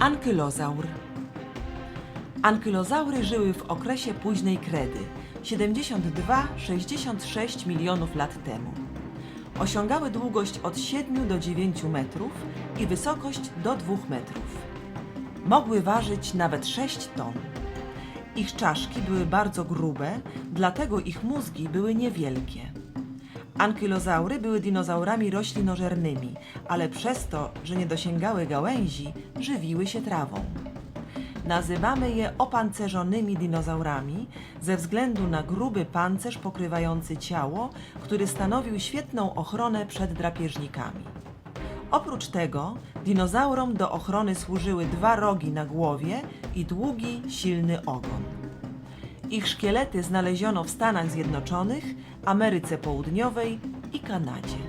Ankylozaur. Ankylozaury żyły w okresie późnej kredy 72-66 milionów lat temu. Osiągały długość od 7 do 9 metrów i wysokość do 2 metrów. Mogły ważyć nawet 6 ton. Ich czaszki były bardzo grube, dlatego ich mózgi były niewielkie. Ankylozaury były dinozaurami roślinożernymi, ale przez to, że nie dosięgały gałęzi, żywiły się trawą. Nazywamy je opancerzonymi dinozaurami ze względu na gruby pancerz pokrywający ciało, który stanowił świetną ochronę przed drapieżnikami. Oprócz tego dinozaurom do ochrony służyły dwa rogi na głowie i długi, silny ogon. Ich szkielety znaleziono w Stanach Zjednoczonych, Ameryce Południowej i Kanadzie.